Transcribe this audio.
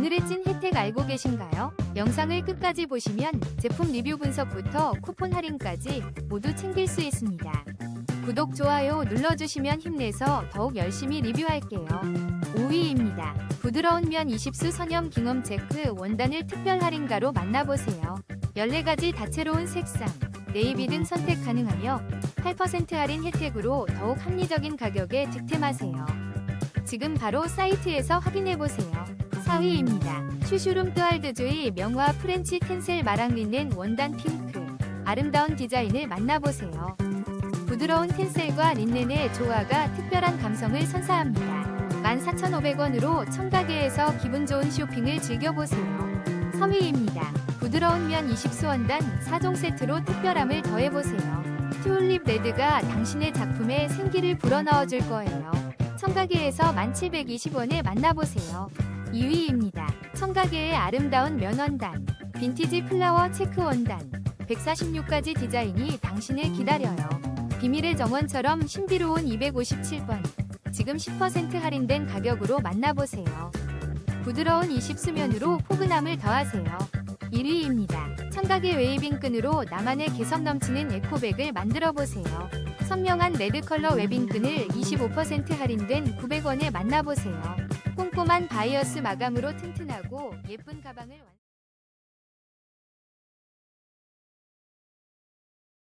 오늘의 찐 혜택 알고 계신가요? 영상을 끝까지 보시면 제품 리뷰 분석부터 쿠폰 할인까지 모두 챙길 수 있습니다. 구독, 좋아요 눌러주시면 힘내서 더욱 열심히 리뷰할게요. 5위입니다. 부드러운 면 20수 선염 깅엄 체크 원단을 특별 할인가로 만나보세요. 14가지 다채로운 색상, 네이비 등 선택 가능하며 8% 할인 혜택으로 더욱 합리적인 가격에 득템하세요. 지금 바로 사이트에서 확인해보세요. 4위입니다. 슈슈룸 뚜알드주의 명화 프렌치 텐셀 마랑린넨 원단 핑크 아름다운 디자인을 만나보세요. 부드러운 텐셀과 린넨의 조화가 특별한 감성을 선사합니다. 14,500원으로 청가게에서 기분 좋은 쇼핑을 즐겨보세요. 3위입니다. 부드러운 면 20수 원단 4종 세트로 특별함을 더해보세요. 튤립 레드가 당신의 작품에 생기를 불어넣어줄 거예요. 청가게에서 1720원에 만나보세요. 2위입니다. 청가게의 아름다운 면원단, 빈티지 플라워 체크 원단, 146가지 디자인이 당신을 기다려요. 비밀의 정원처럼 신비로운 257번. 지금 10% 할인된 가격으로 만나보세요. 부드러운 20수면으로 포근함을 더하세요. 1위입니다. 청각의 웨이빙 끈으로 나만의 개성 넘치는 에코백을 만들어 보세요. 선명한 레드 컬러 웨빙 끈을 25% 할인된 900원에 만나보세요. 꼼꼼한 바이어스 마감으로 튼튼하고 예쁜 가방을 완